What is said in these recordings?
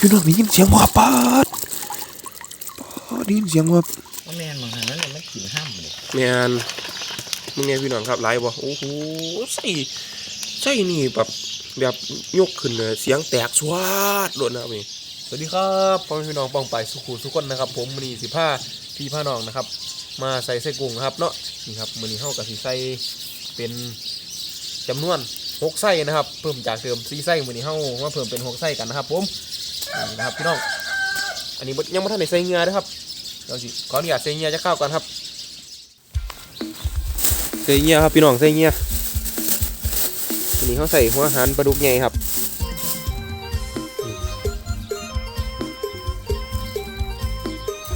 พี่น้องได้ยินเสียงว่าปาดปาดได้ยินเสียงว่าว่าแมนบางครั้งนั้นมันกินห้ามเลยแมนมึงเนี่ยพี่น้องครับไลฟ์บ่โอ้โหใส่ใส่นี่แบบแบบยกขึ้นเลยเสียงแตกสวาดโดนนะครับนี่สวัสดีครับพ่อแม่พี่น้องปองไปสุขุสุขคนนะครับ ผมมือนี้สิผ้าพี่ผ้าน้องนะครับ มาใส่ไส้กุ้งนะครับเนาะนี่ครับมือนี้เฮากับสีใส่เป็นจำนวน หกไส้นะครับ เพิ่มจากเดิมสี่ไส้มือนี้เฮามาเพิ่มเป็นหกไส้กันนะครับผมนี่นะครับพี่น้องอันนี้ยังไม่ทันได้ใส่เงือนะครับเราสิขออนุญาตใส่เงือจะเข้ากันครับใส่เงียครับพี่น้องใส่เงียอันนี้เขาใส่หัวหารปลาดุกใหญ่ครับ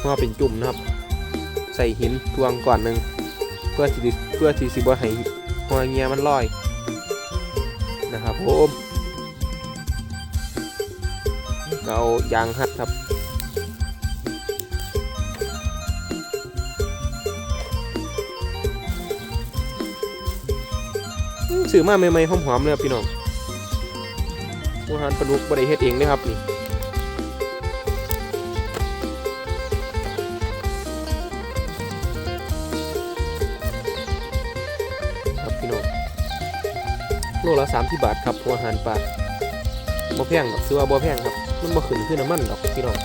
หัวเป็นจุ่มนะครับ ใส่หินทวงก่อนหนึ่งเพื่อที่เพื่อที่สิบ่ให้หัวเงียมันลอย นะครับผมก็เอายางหัดครับสื่อมาใหม่ๆหอมๆเลยครับพี่น้องอาหารปลาดุกบริเฮ็ดเองเลยครับนี่ โลละสามที่บาทครับอาหารปลาบ่แพงหรอกซื้อว่าบ่แพงครับ มันบ่ขึ้นขึ้นน้ำมันดอกพี่น้อง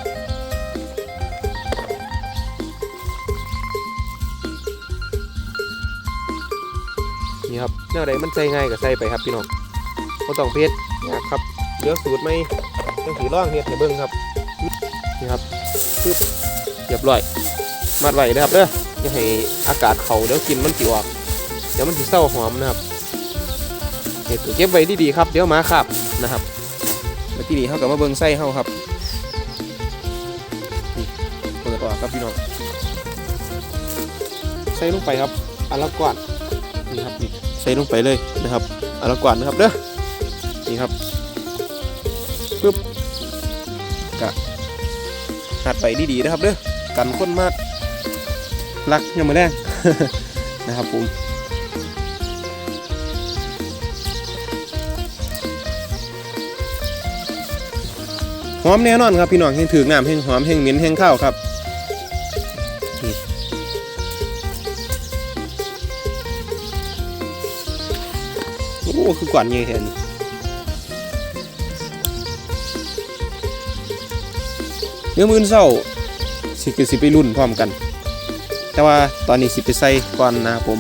นี่ครับแนวใดมันใส่ง่ายก็ใส่ไปครับพี่น้องบ่ต้องเพชรยากครับเดี๋ยวสูตรไม่ต้องถือร่องเฮ็ดให้เบิ่งครับนี่ครับปึ๊บเรียบร้อยมัดไว้นะครับเด้ออย่าให้อากาศเขาเดี๋ยวกินมันสิออกเดี๋ยวมันสิเศร้าหอมนะครับ เฮ็ดเก็บไว้ดีๆครับ เดี๋ยวมาคาบนะครับแล้วที่นี่เฮาก็มาเบิ่งไส้เฮาครับเปิดออกครับพี่น้องใส่ลงไปครับอันละก่อนนี่ครับนี่ใส่ลงไปเลยนะครับอันละก่อนนะครับเด้อนี่ครับปึ๊บกะหัดไปดีๆนะครับเด้อกันคนมากรักยังไมาแรงนะครับผม อมแน่นอนครับพี่น้องแห้งถืองามแห้งหอมแห้งเหม็นแห้งข้าวครับโอ้คือกวาดเงี้ยแทนเนื้อมือเศร้าสิคือสิไปรุ่นพร้อมกัน แต่ว่าตอนนี้สิไปใส่ก่อนนะครับผม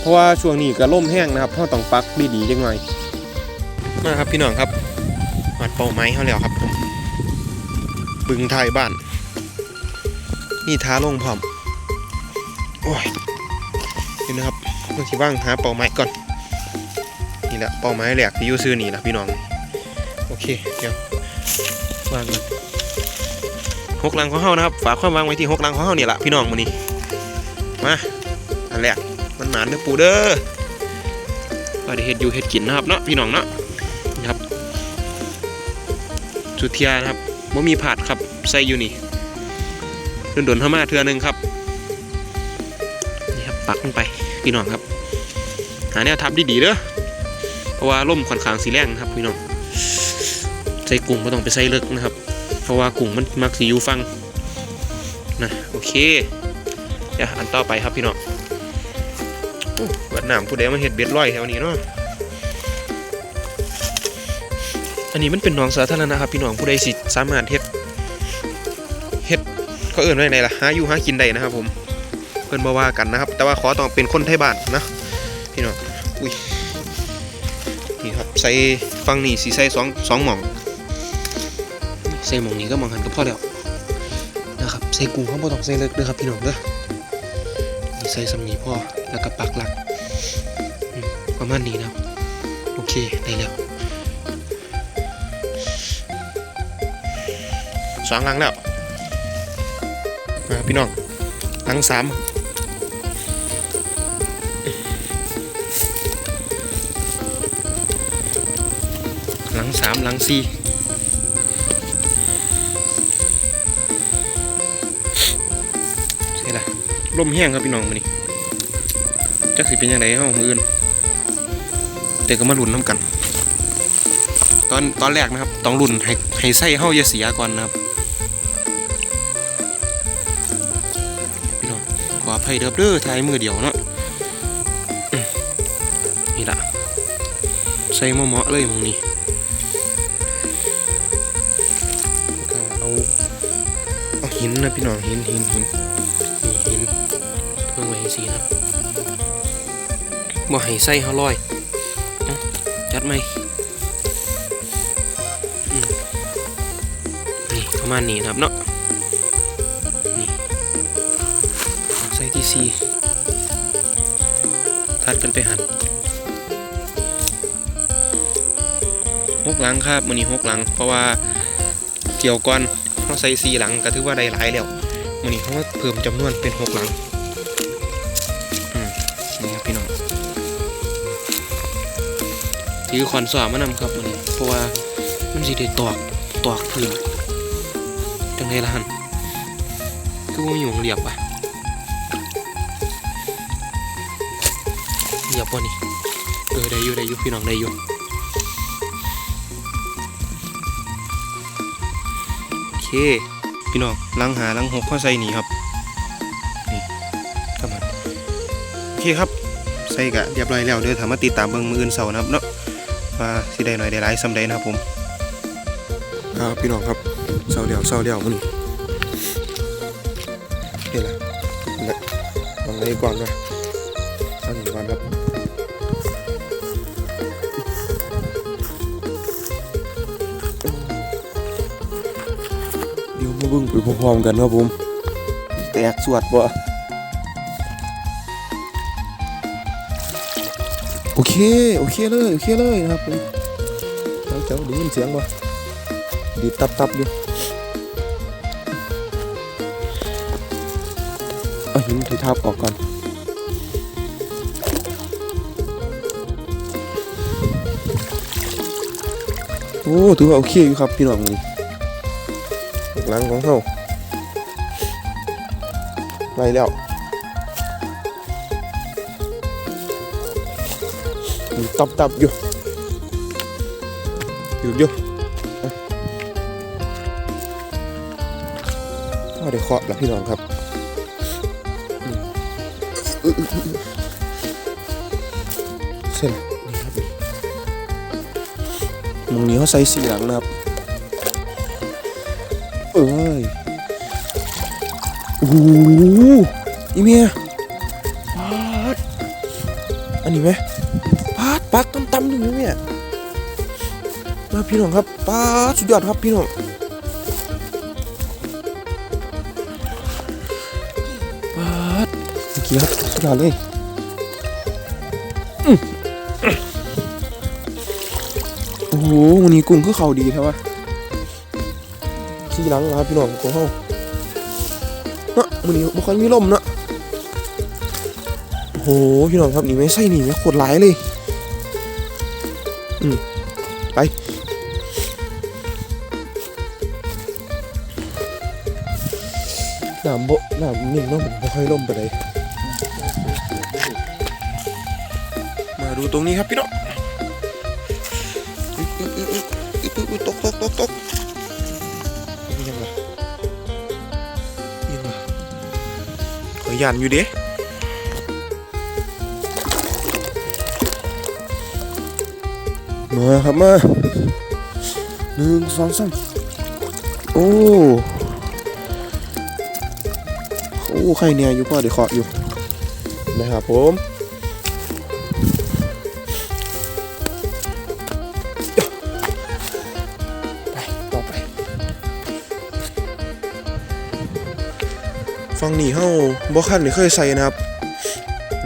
เพราะว่าช่วงนี้ก็ล่มแห้งนะครับเราต้องปักดีๆจังหน่อยมาครับพี่น้องครับมัดเป้าไม้เขาแล้วครับผม บึงไทยบ้าน นี่ท้าลงพร้อม โอ้ยเดี๋ยวนะครับเมื่อกี้ว่างหาเป้าไม้ก่อน นี่แหละเป้าไม้แหลกที่ยูซื้อนี่แหละพี่น้อง โอเค เดี๋ยววางกันหกลังของเฮานะครับ ฝากความวางไว้ที่หกลังของเฮานี่แหละพี่น้องมื้อนี้มาอันแรกมันหมานเด้อปูเด้อเราได้เฮ็ดอยู่เฮ็ดกินนะครับเนาะพี่น้องเนาะครับสุเทียนะครับ บ่มีผาดครับใส่อยู่นี่โดนๆเข้ามาเทือหนึงครับนี่ครับปักลงไปพี่น้องครับ หาแนวทับดีๆเด้อเพราะว่าล่มค่อนข้างสีแรงครับพี่น้องใส่กุ้งก็ต้องไปใส่เลิกนะครับ เพราะว่ากุ้งมันมักสีอยู่ฟังนะโอเคเดี๋ยวอันต่อไปครับพี่น้องวัดน้ำผู้ใดมาเห็ดเบ็ดร้อยแถวนี้เนาะ อันนี้มันเป็นหนองสาธารณะครับพี่น้องผู้ใดสิสามารถเฮ็ดเฮ็ดเขาเอื่นว่าไงล่ะหาอยู่หากินได้นะครับผมเพิ่นบ่ว่ากันนะครับ แต่ว่าขอต้องเป็นคนไทยบ้านนะพี่น้องอุ้ยนี่ครับใส่ฟังนี่สีใส่สองสองหม่องใส่หม่องนี้ก็หม่องหันก็พอแล้วนะครับใส่กุ้งเขาบ่ต้องใส่เลิกเด้อครับพี่น้องเด้อนี่ใส่สำนีพ่อแล้วก็ปักหลักประมาณนี้นะครับโอเคได้แล้ว สองหลังแล้วมาพี่น้องหลังสามหลังสามหลังสี่ใช่ละลมแห้งครับพี่น้องมานี่จักสิเป็นยังไงเฮ้ามืออื่นแต่ก็มาลุ้นน้ำกัน ตอนตอนแรกนะครับ ต้องรุ่นให้ให้ไส้เฮาอย่าเสียก่อนนะครับ ภัยเด้อเด้อทายมือเดียวเนาะนี่ละใส่เหมาะๆเลยมองนี้เอาเอาหินนะพี่น้องหินหินหินนี่หินเพิ่งไว้ให้สีนะบ่ให้ใส่เฮาลอยจัดไหมนี่ประมาณนี้นะครับเนาะ ซีทัดกันไปหันหกหลังครับมันนี้หกหลัง เพราะว่าเกี่ยวก่อนเขาใส่ซีหลังก็ถือว่าได้หลายแล้วมันนี้เขาก็เพิ่มจำนวนเป็นหกหลังนี่ครับพี่น้องถือคอนสอบมานำครับมันนี้เพราะว่ามันสิได้ตอกตอกพื้นจังไงล่ะฮันคือว่ามีหมองเรียบอะ เรียบป่นี่เออได้อยู่ได้อยู่พี่น้องได้อยู่โอเคพี่น้องลังหาลังหกข้อใส่นี่ครับนี่ทำมันโอเคครับใส่กะเรียบร้อยแล้วเดี๋ยวถามมาติดตามเบิ่งมืออื่นเสาร์นะครับเนาะว่าสิได้หน่อยได้หลายสำใดนะครับผมครับพี่น้องครับเศร้าเดียวเศร้าเดียวมันนี่แหละนี่แหละวางไว้ก่อนนะเศร้าหนึ่งก่อนครับ บิ่งไปพร้อมๆกันครับผม แตกสวดบ่โอเค โอเคเลย โอเคเลยนะครับผมเจ้าจ้าได้ยินเสียงบ่ดีตับตับๆอยู่เอาหินที่ทับออกก่อนโอ้ถือว่าโอเคอยู่ครับพี่น้องนี่ หลังของเขาไปแล้วตับตับๆอยู่อยู่อยู่อะก็ได้เคาะแล้วพี่น้องครับเส้นนี่ครับตรงนี้เขาใส่สีหลังนะครับ โอ้โหอีเมียปาดอันนี้ไหมปาดปักต่ำๆดูไหมเนี่ยมาพี่น้องครับปาดสุดยอดครับพี่น้องปาดเมื่อกี้ครับสุดยอดเลยโอ้โหวันนี้กุ้งคือเขาดีใช่ปะที่หลังนะครับพี่น้องของเขา เนาะวันนี้บ่ค่อยมีลมเนาะโอ้โหพี่น้องครับนี่ไม่ใช่นี่ไม่โคตรหลายเลย อืมไป น้ำโบน้ำนิ่งเนาะมันบ่ค่อยลมไปเลย มาดูตรงนี้ครับพี่น้องอุ๊ยอุ๊ยอุ๊ยตอุ๊ยอุ๊ยตกตกตกตกยังไง ยันอยู่เด้มาครับมาหนึ่งสองสามโอ้โอ้ใครเนี่ยอยู่พ่อเดี๋ยวเคาะอยู่นะครับผม ฟังนี่เฮาบ่คันนี่เคยใส่นะครับ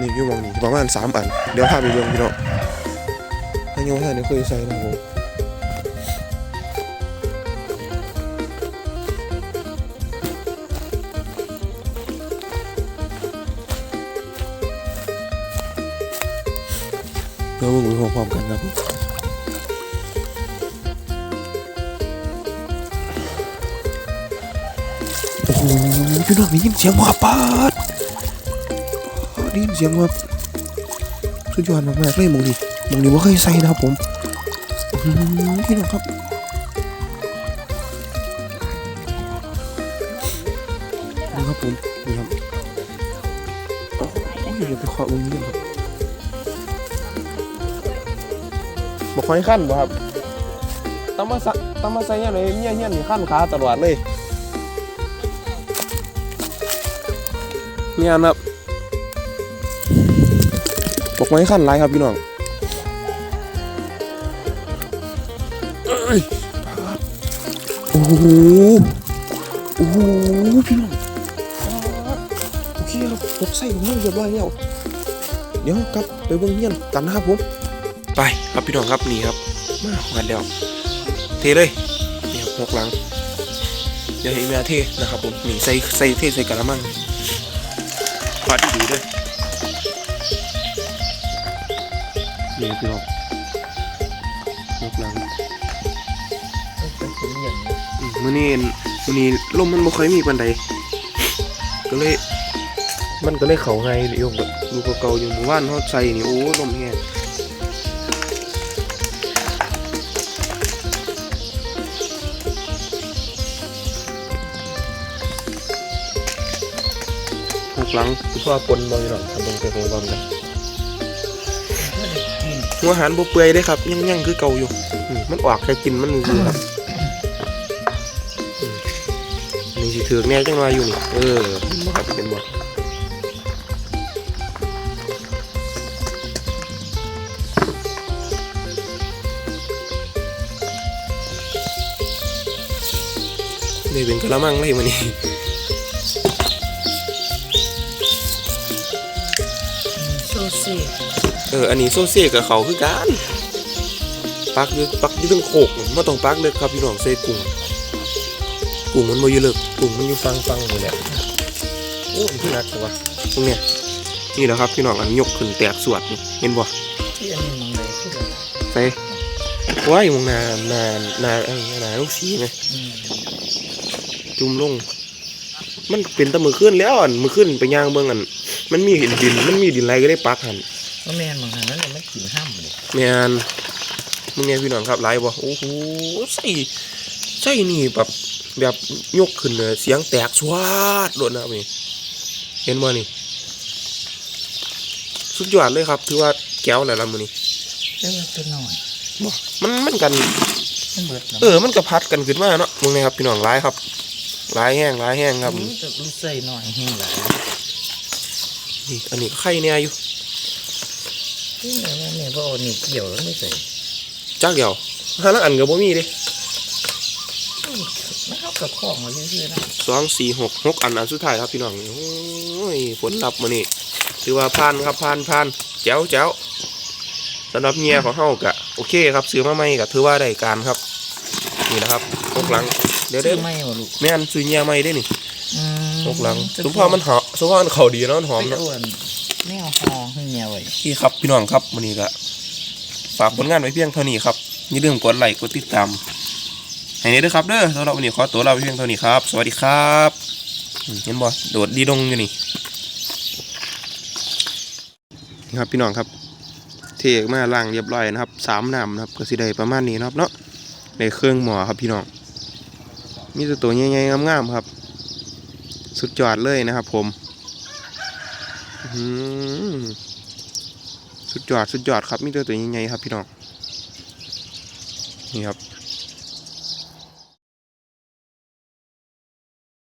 นี่อยู่มองนี่ประมาณ3อัน เดี๋ยวพาไปเบิ่งพี่น้องถ้ายังบ่ทันได้เคยใส่นะครับผมเดี๋ยวเบิ่งไปพร้อมๆกันครับ โอ้โหพี่น้องได้ยินเสียงว่าปาดได้ยินเสียงว่าสุดยอดมากๆเลยมองนี้มองนี้ว่าเคยใส่นะครับผมพี่น้องครับนี่ครับผมนี่ครับโอ้โหเดี๋ยวไปเคาะตรงนี่ครับบอกคอยขั้นบ่ครับตั้งมาตั้งมาใส่เนี่ยเลยเนี่ยเนี่ยนี่ขั้นขาตลอดเลย เนี่ยนะครับบอกไว้ขั้นไรครับพี่น้องโอ้โหโอ้โหพี่น้องโอเคครับตกใส่เงี้ยเรียบร้อยแล้วเดี๋ยวกลับไปเบิ่งเงี้ยนกันนะครับผมไปครับพี่น้องครับนี่ครับมาหวานแล้วเทเลยนี่ครับหกหลังเดี๋ยวให้แม่เทนะครับผมนี่ใส่ใส่เทใส่กระมัง ฟาดดีๆด้วยนี่พี่น้องหกหลังเป็นคนอย่างนี้อืมมื้อนี้มื้อนี้ลมมันบ่ค่อยมีปานใดก็เลย มันก็เลยเข้าไงอยู่แบบอยู่เก่าๆอยู่หมู่บ้านเฮาใส่นี่โอ้ลมแห้ง หกหลังคือว่าปนบ่อยู่ดอกทำเบิ่งไปพร้อมๆกันถ้าได้กินหัวอาหารบ่เปื่อยเด้ครับยังๆคือเก่าอยู่อืมมันออกแค่กินมันคือครับอืมนี่สิถือกแน่จังว่าอยู่นี่เออเห็นบ่ครับเป็นบ่เลยเป็นกะละมังเลยมื้อนี้ เซ่เออ อันนี้โซเซ่กับเขาคือกันปักเลือกปักอยี่ต้องโขกมาต้องปักเลือกครับพี่น้องใส่กุ้งกุ้งมันบ่อยู่เลิกกุ้งมันอยู่ฟังฟังนี่แหละโอ้มันคือหนักจังวะตรงเนี้ยนี่แหละครับพี่น้องอันยกขึ้นแตกสวดนี่เห็นบ่ที่อันนี้มองเลยที่เดียวใส่ว้ายมองนานานาเอ้ยนาลูกสีไหมอืมจุ่มลง มันเป็นแตะมือขึ้นแล้วอันมือขึ้นไปย่างเบิ่งอัน มันมีดิน มันมีดินอะไรก็ได้ปักหันว่าแม่นบางครั้งนั้นเนี่ยมันกินห้ำเลยแมนมึงเนี่ยพี่น้องครับไลฟ์บ่โอ้โหใส่ใส่นี่แบบแบบยกขึ้นเลยเสียงแตกสวาดโดดนะนี่เห็นบ่นี่สุดยอดเลยครับ ถือว่าแก้วแล้วละมื้อนี้เจ้าตัวหน่อยบ่มันมันกันมันเบิดแล้วเออมันก็พัดกันขึ้นมาเนาะมึงเนี่ยครับพี่น้องไลฟ์ครับไลฟ์แห้งไลฟ์แห้งครับมันจะรู้ใส่หน่อยแห้งหลาย นี่อันนี้ก็ไข่เนี่ยอยู่ที่แม่แม่แม่พ่อเอานี่เกี่ยวแล้วไม่ใส่จักเดียวหาลังอันก็บ่มีเด้ไม่เข้ากับของมาเรื่อยๆนะสองสี่หกหกอันอันสุดท้ายครับพี่น้องโอ้ยผลลัพธ์มื้อนี้ถือว่าผ่านครับผ่านผ่านแจ๋วแจ๋วสำหรับเงียของเฮากะโอเคครับซื้อมาใหม่ก็ถือว่าได้การครับ นี่นะครับหกหลังเดี๋ยวซื้เด้อไม่หมดลูกแม่นซื้อเงียใหม่ได้นี่ อืมหกหลังสมพอมันหอมสมพอมันเข้าดีเนาะมันหอมไปเนาะอ้วนแนวหอเหี่ยวไว้ที่ครับพี่น้องครับวันนี้ก็ฝากผลงานไว้เพียงเท่านี้ครับอย่าลืมกดไลค์กดติดตามให้นี้ด้วยครับเด้อสำหรับวันนี้ขอตัวลาไปเพียงเท่านี้ครับ สวัสดีครับอืมเห็นบ่โดดดีดงอยู่นี่นี่ครับพี่น้องครับ เทออกมาล้างเรียบร้อยนะครับสามน้ำนะครับก็สิได้ประมาณนี้นะครับเนาะในเครื่องหมอครับพี่น้องมีแต่ตัวใหญ่ๆงามๆครับ สุดยอดเลยนะครับผมสุดยอดสุดยอดครับมีตัวตัวใหญ่ๆครับพี่น้องนี่ครับ